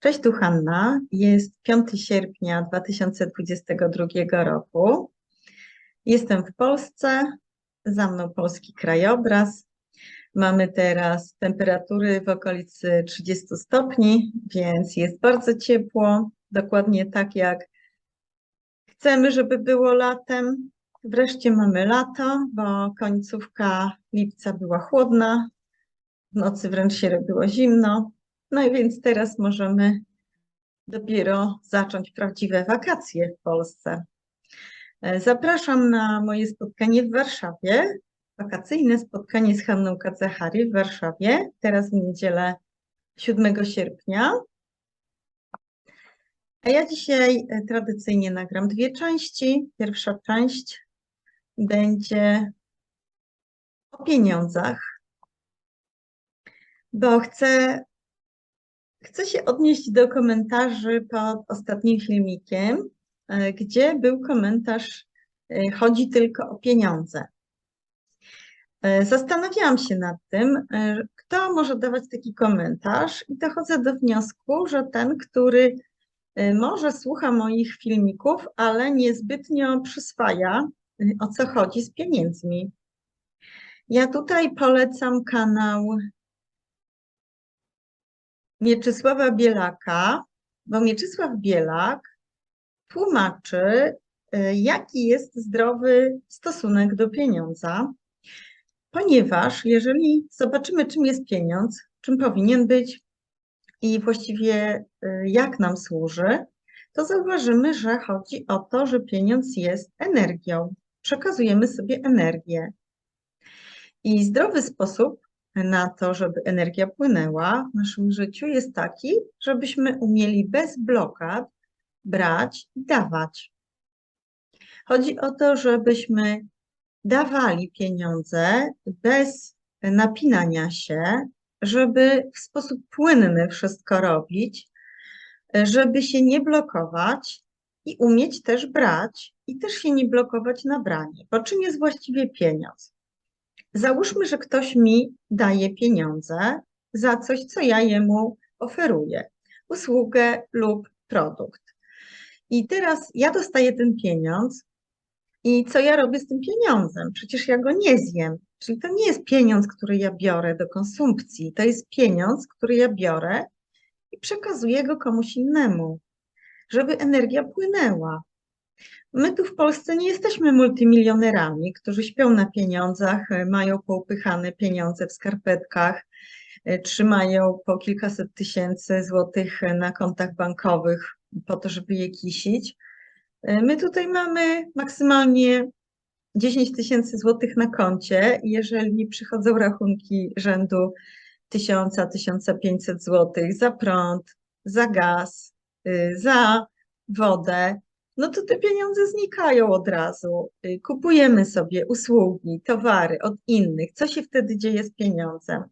Cześć, tu Hanna. Jest 5 sierpnia 2022 roku. Jestem w Polsce, za mną polski krajobraz. Mamy teraz temperatury w okolicy 30 stopni, więc jest bardzo ciepło, dokładnie tak jak chcemy, żeby było latem. Wreszcie mamy lato, bo końcówka lipca była chłodna, w nocy wręcz się robiło zimno. No i więc teraz możemy dopiero zacząć prawdziwe wakacje w Polsce. E, Zapraszam na moje spotkanie w Warszawie. Wakacyjne spotkanie z Hanną Kacehari w Warszawie, teraz w niedzielę 7 sierpnia. A ja dzisiaj e, tradycyjnie nagram dwie części. Pierwsza część będzie o pieniądzach, bo chcę Chcę się odnieść do komentarzy pod ostatnim filmikiem, e, gdzie był komentarz e, chodzi tylko o pieniądze. E, Zastanawiałam się nad tym, kto może dawać taki komentarz i dochodzę do wniosku, że ten, który może słucha moich filmików, ale niezbytnio przyswaja, o co chodzi z pieniędzmi. Ja tutaj polecam kanał Mieczysława Bielaka, bo Mieczysław Bielak tłumaczy, y, jaki jest zdrowy stosunek do pieniądza, ponieważ jeżeli zobaczymy, czym jest pieniądz, czym powinien być i właściwie y, jak nam służy, to zauważymy, że chodzi o to, że pieniądz jest energią. Przekazujemy sobie energię. I zdrowy sposób na to, żeby energia płynęła w naszym życiu, jest taki, żebyśmy umieli bez blokad brać i dawać. Chodzi o to, żebyśmy dawali pieniądze bez napinania się, żeby w sposób płynny wszystko robić, żeby się nie blokować i umieć też brać i też się nie blokować na branie. Bo czym jest właściwie pieniądz? Załóżmy, że ktoś mi daje pieniądze za coś, co ja jemu oferuję, usługę lub produkt. I teraz ja dostaję ten pieniądz i co ja robię z tym pieniądzem? Przecież ja go nie zjem. Czyli to nie jest pieniądz, który ja biorę do konsumpcji, to jest pieniądz, który ja biorę i przekazuję go komuś innemu, żeby energia płynęła. My tu w Polsce nie jesteśmy multimilionerami, którzy śpią na pieniądzach, e, mają poupychane pieniądze w skarpetkach, e, trzymają po kilkaset tysięcy złotych e, na kontach bankowych po to, żeby je kisić. My tutaj mamy maksymalnie 10 tysięcy złotych na koncie. Jeżeli przychodzą rachunki rzędu 1000-1500 złotych za prąd, za gaz, za wodę, no to te pieniądze znikają od razu. Y, kupujemy sobie usługi, towary od innych. Co się wtedy dzieje z pieniądzem?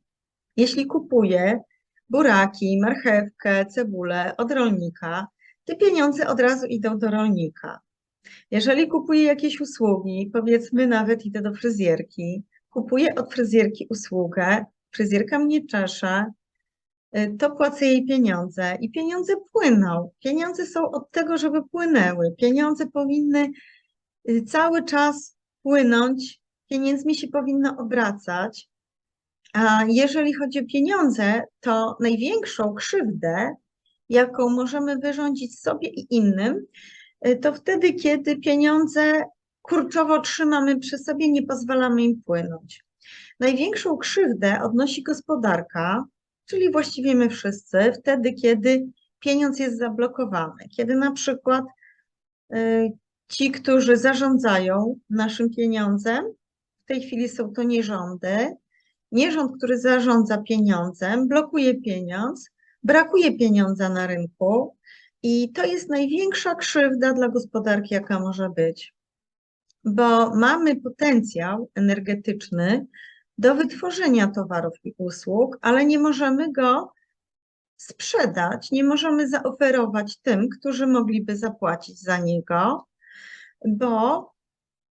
Jeśli kupuję buraki, marchewkę, cebulę od rolnika, te pieniądze od razu idą do rolnika. Jeżeli kupuję jakieś usługi, powiedzmy nawet idę do fryzjerki, kupuję od fryzjerki usługę, fryzjerka mnie czesze, Y, to płacę jej pieniądze i pieniądze płyną. Pieniądze są od tego, żeby płynęły. Pieniądze powinny y, cały czas płynąć, pieniędzmi się powinno obracać. A jeżeli chodzi o pieniądze, to największą krzywdę, jaką możemy wyrządzić sobie i innym, y, to wtedy, kiedy pieniądze kurczowo trzymamy przy sobie, nie pozwalamy im płynąć. Największą krzywdę odnosi gospodarka, czyli właściwie my wszyscy, wtedy, kiedy pieniądz jest zablokowany, kiedy na przykład y, ci, którzy zarządzają naszym pieniądzem, w tej chwili są to nierządy, nierząd, który zarządza pieniądzem, blokuje pieniądz, brakuje pieniądza na rynku i to jest największa krzywda dla gospodarki, jaka może być, bo mamy potencjał energetyczny, do wytworzenia towarów i usług, ale nie możemy go sprzedać, nie możemy zaoferować tym, którzy mogliby zapłacić za niego, bo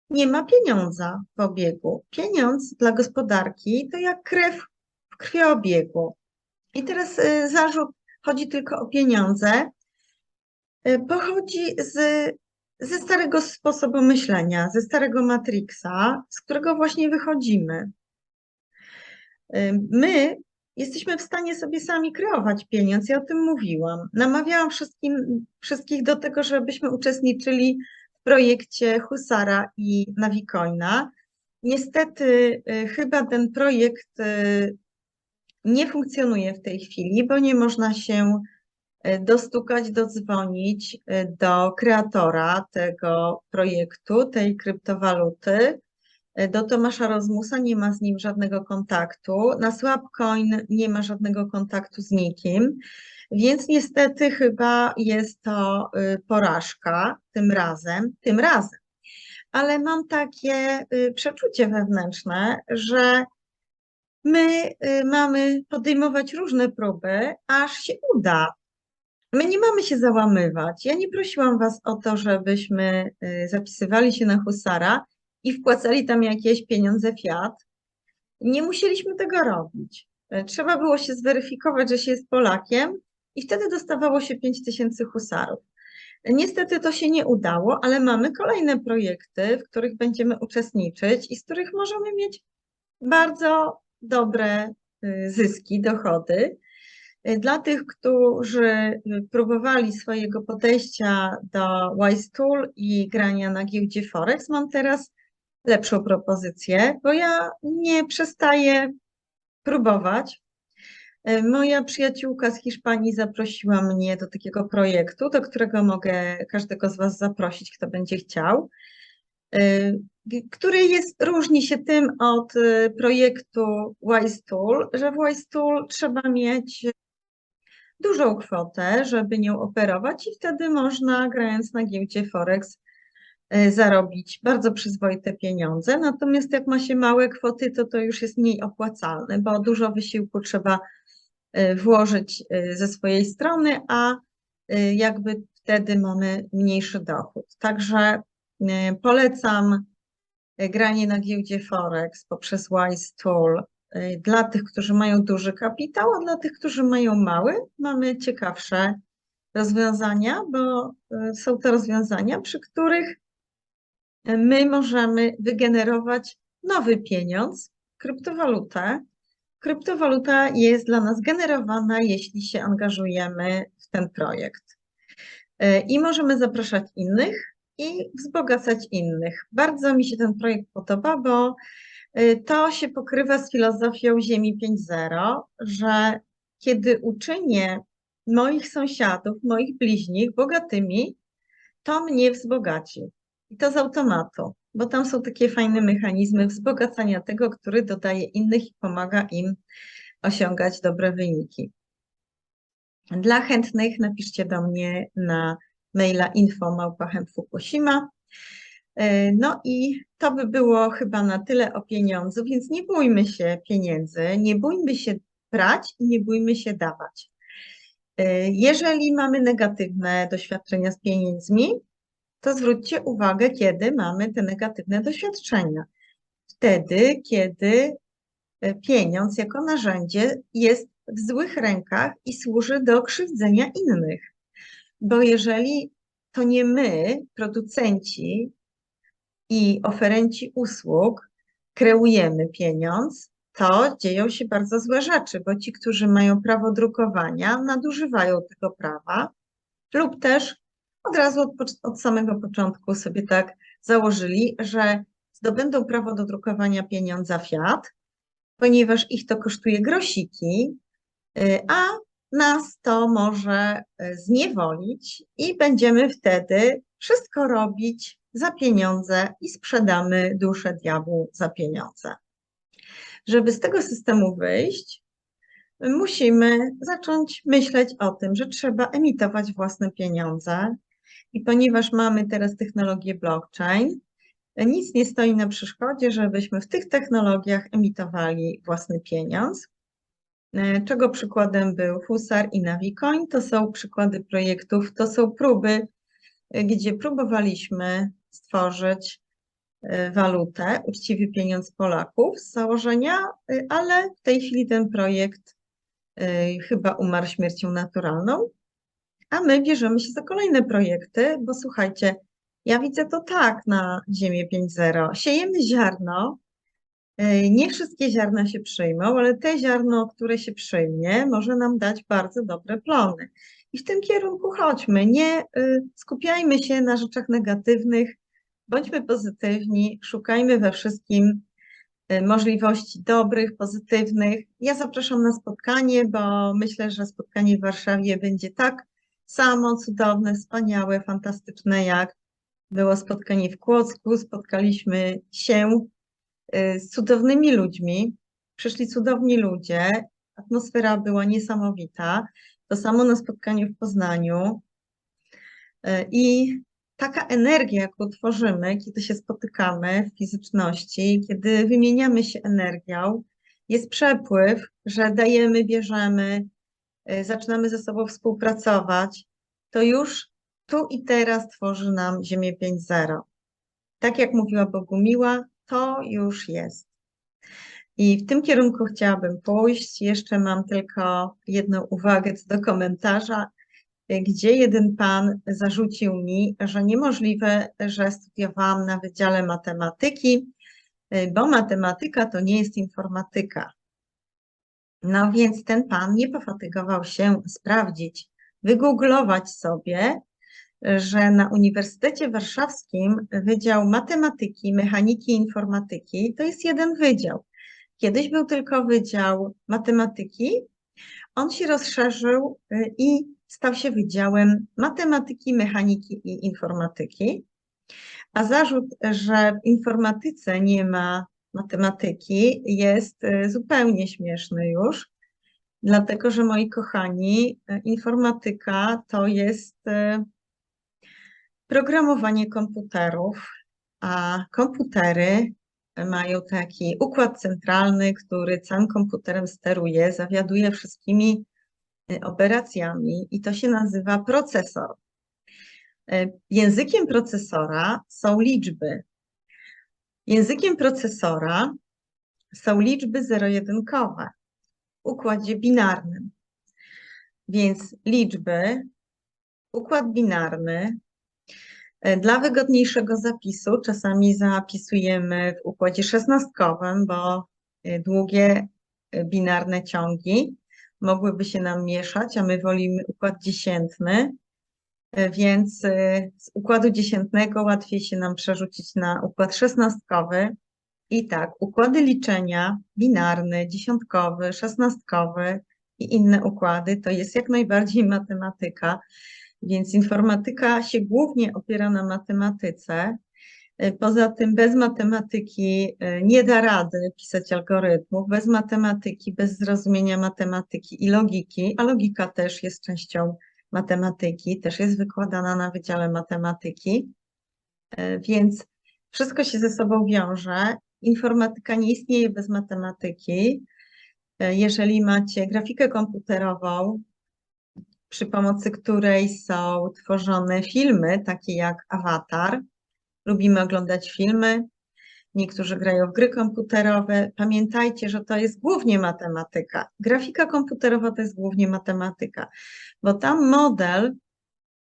nie ma pieniądza w obiegu. Pieniądz dla gospodarki to jak krew w krwiobiegu. I teraz y, zarzut chodzi tylko o pieniądze, y, pochodzi z, ze starego sposobu myślenia, ze starego Matrixa, z którego właśnie wychodzimy. My jesteśmy w stanie sobie sami kreować pieniądz, ja o tym mówiłam. Namawiałam wszystkim, wszystkich do tego, żebyśmy uczestniczyli w projekcie Husara i Navicoina. Niestety y, chyba ten projekt y, nie funkcjonuje w tej chwili, bo nie można się y, dostukać, dodzwonić do kreatora tego projektu, tej kryptowaluty. Do Tomasza Rozmusa nie ma z nim żadnego kontaktu. Na Swapcoin nie ma żadnego kontaktu z nikim. Więc niestety chyba jest to porażka tym razem, tym razem ale mam takie y, przeczucie wewnętrzne, że my y, mamy podejmować różne próby, aż się uda. My nie mamy się załamywać. Ja nie prosiłam Was o to, żebyśmy y, zapisywali się na Husara i wpłacali tam jakieś pieniądze fiat. Nie musieliśmy tego robić. Trzeba było się zweryfikować, że się jest Polakiem i wtedy dostawało się 5000 husarów. Niestety to się nie udało, ale mamy kolejne projekty, w których będziemy uczestniczyć i z których możemy mieć bardzo dobre y, zyski, dochody. Dla tych, którzy próbowali swojego podejścia do Wise Tool i grania na giełdzie Forex, mam teraz lepszą propozycję, bo ja nie przestaję próbować. E, moja przyjaciółka z Hiszpanii zaprosiła mnie do takiego projektu, do którego mogę każdego z Was zaprosić, kto będzie chciał, e, który jest, różni się tym od e, projektu Wise Tool, że w Wise Tool trzeba mieć dużą kwotę, żeby nią operować i wtedy można, grając na giełdzie Forex, zarobić bardzo przyzwoite pieniądze. Natomiast jak ma się małe kwoty, to to już jest mniej opłacalne, bo dużo wysiłku trzeba Y, włożyć y, ze swojej strony, a jakby wtedy mamy mniejszy dochód. Także polecam granie na giełdzie Forex poprzez Wise Tool dla tych, którzy mają duży kapitał, a dla tych, którzy mają mały, mamy ciekawsze rozwiązania, bo są to rozwiązania, przy których my możemy wygenerować nowy pieniądz, kryptowalutę, kryptowaluta jest dla nas generowana, jeśli się angażujemy w ten projekt. I możemy zapraszać innych i wzbogacać innych. Bardzo mi się ten projekt podoba, bo e, to się pokrywa z filozofią Ziemi 5.0, że kiedy uczynię moich sąsiadów, moich bliźnich bogatymi, to mnie wzbogaci. I to z automatu bo tam są takie fajne mechanizmy wzbogacania tego, który dodaje innych i pomaga im osiągać dobre wyniki. Dla chętnych napiszcie do mnie na maila info Fukushima. E, no i to by było chyba na tyle o pieniądzu, więc nie bójmy się pieniędzy, nie bójmy się brać i nie bójmy się dawać. E, jeżeli mamy negatywne doświadczenia z pieniędzmi, to zwróćcie uwagę, kiedy mamy te negatywne doświadczenia. Wtedy, kiedy e, pieniądz jako narzędzie jest w złych rękach i służy do krzywdzenia innych. Bo jeżeli to nie my, producenci i oferenci usług, kreujemy pieniądz, to dzieją się bardzo złe rzeczy, bo ci, którzy mają prawo drukowania, nadużywają tego prawa lub też od razu od, od samego początku sobie tak założyli, że zdobędą prawo do drukowania pieniądza fiat, ponieważ ich to kosztuje grosiki, y, a nas to może y, zniewolić i będziemy wtedy wszystko robić za pieniądze i sprzedamy duszę diabłu za pieniądze. Żeby z tego systemu wyjść, musimy zacząć myśleć o tym, że trzeba emitować własne pieniądze, i ponieważ mamy teraz technologię blockchain, nic nie stoi na przeszkodzie, żebyśmy w tych technologiach emitowali własny pieniądz. E, czego przykładem był Husar i Navicoin? To są przykłady projektów, to są próby, e, gdzie próbowaliśmy stworzyć e, walutę, uczciwy pieniądz Polaków z założenia, ale w tej chwili ten projekt chyba umarł śmiercią naturalną, a my bierzemy się za kolejne projekty, bo słuchajcie, ja widzę to tak na Ziemię 5.0. Siejemy ziarno, y, nie wszystkie ziarna się przyjmą, ale te ziarno, które się przyjmie, może nam dać bardzo dobre plony. I w tym kierunku chodźmy. Nie y, skupiajmy się na rzeczach negatywnych, bądźmy pozytywni, szukajmy we wszystkim y, możliwości dobrych, pozytywnych. Ja zapraszam na spotkanie, bo myślę, że spotkanie w Warszawie będzie tak samo cudowne, wspaniałe, fantastyczne, jak było spotkanie w Kłodzku. Spotkaliśmy się y, z cudownymi ludźmi. Przyszli cudowni ludzie, atmosfera była niesamowita. To samo na spotkaniu w Poznaniu. E, I taka energia, jaką tworzymy, kiedy się spotykamy w fizyczności, kiedy wymieniamy się energią, jest przepływ, że dajemy, bierzemy, zaczynamy ze sobą współpracować, to już tu i teraz tworzy nam Ziemię 5.0. Tak jak mówiła Bogumiła, to już jest. I w tym kierunku chciałabym pójść. Jeszcze mam tylko jedną uwagę do komentarza, gdzie jeden pan zarzucił mi, że niemożliwe, że studiowałam na Wydziale Matematyki, bo matematyka to nie jest informatyka. No więc ten pan nie pofatygował się sprawdzić, wygooglować sobie, że na Uniwersytecie Warszawskim Wydział Matematyki, Mechaniki i Informatyki to jest jeden wydział. Kiedyś był tylko Wydział Matematyki. On się rozszerzył y, i stał się Wydziałem Matematyki, Mechaniki i Informatyki. A zarzut, że w informatyce nie ma matematyki, jest y, zupełnie śmieszny już, dlatego że moi kochani, y, informatyka to jest programowanie komputerów, a komputery mają taki układ centralny, który całym komputerem steruje, zawiaduje wszystkimi operacjami i to się nazywa procesor. Językiem procesora są liczby. Językiem procesora są liczby zero-jedynkowe w układzie binarnym. Więc liczby, układ binarny E, dla wygodniejszego zapisu czasami zapisujemy w układzie szesnastkowym, bo e, długie e, binarne ciągi mogłyby się nam mieszać, a my wolimy układ dziesiętny, więc z układu dziesiętnego łatwiej się nam przerzucić na układ szesnastkowy. I tak, układy liczenia binarny, dziesiątkowy, szesnastkowy i inne układy to jest jak najbardziej matematyka. Więc informatyka się głównie opiera na matematyce. E, poza tym bez matematyki e, nie da rady pisać algorytmów, bez matematyki, bez zrozumienia matematyki i logiki, a logika też jest częścią matematyki, też jest wykładana na Wydziale Matematyki, e, więc wszystko się ze sobą wiąże. Informatyka nie istnieje bez matematyki. Jeżeli macie grafikę komputerową, przy pomocy której są tworzone filmy, takie jak Avatar. Lubimy oglądać filmy, niektórzy grają w gry komputerowe. Pamiętajcie, że to jest głównie matematyka. Grafika komputerowa to jest głównie matematyka, bo tam model,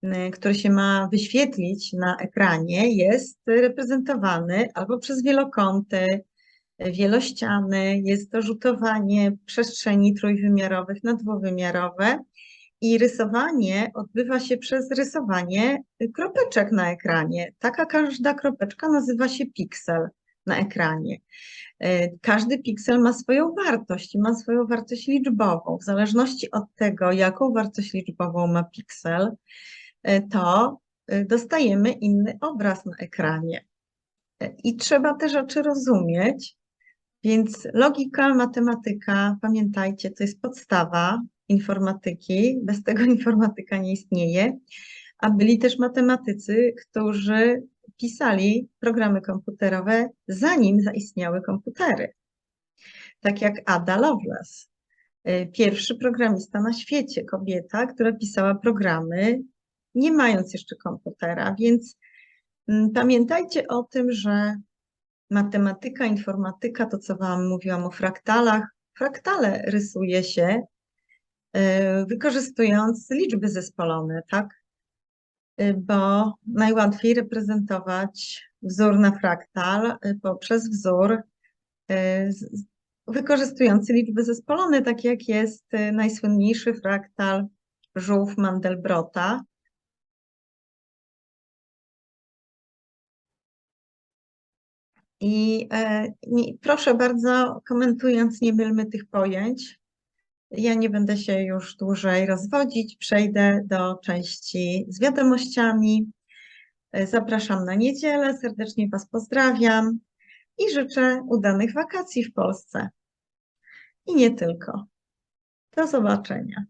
y, który się ma wyświetlić na ekranie, jest reprezentowany albo przez wielokąty, wielościany, jest to rzutowanie przestrzeni trójwymiarowych na dwuwymiarowe i rysowanie odbywa się przez rysowanie kropeczek na ekranie. Taka każda kropeczka nazywa się piksel na ekranie. E, każdy piksel ma swoją wartość i ma swoją wartość liczbową. W zależności od tego, jaką wartość liczbową ma piksel, e, to e, dostajemy inny obraz na ekranie. I trzeba te rzeczy rozumieć, więc logika, matematyka, pamiętajcie, to jest podstawa, informatyki. Bez tego informatyka nie istnieje. A byli też matematycy, którzy pisali programy komputerowe, zanim zaistniały komputery. Tak jak Ada Lovelace, y, pierwszy programista na świecie, kobieta, która pisała programy, nie mając jeszcze komputera. Więc mm, pamiętajcie o tym, że matematyka, informatyka, to co Wam mówiłam o fraktalach, fraktale rysuje się e, wykorzystując liczby zespolone, tak? E, Bo najłatwiej reprezentować wzór na fraktal e, poprzez wzór z- wykorzystujący liczby zespolone, tak jak jest najsłynniejszy fraktal żółw Mandelbrota. I e, nie, proszę bardzo, komentując, nie mylmy tych pojęć. Ja nie będę się już dłużej rozwodzić, przejdę do części z wiadomościami. Zapraszam na niedzielę, serdecznie Was pozdrawiam i życzę udanych wakacji w Polsce. I nie tylko. Do zobaczenia.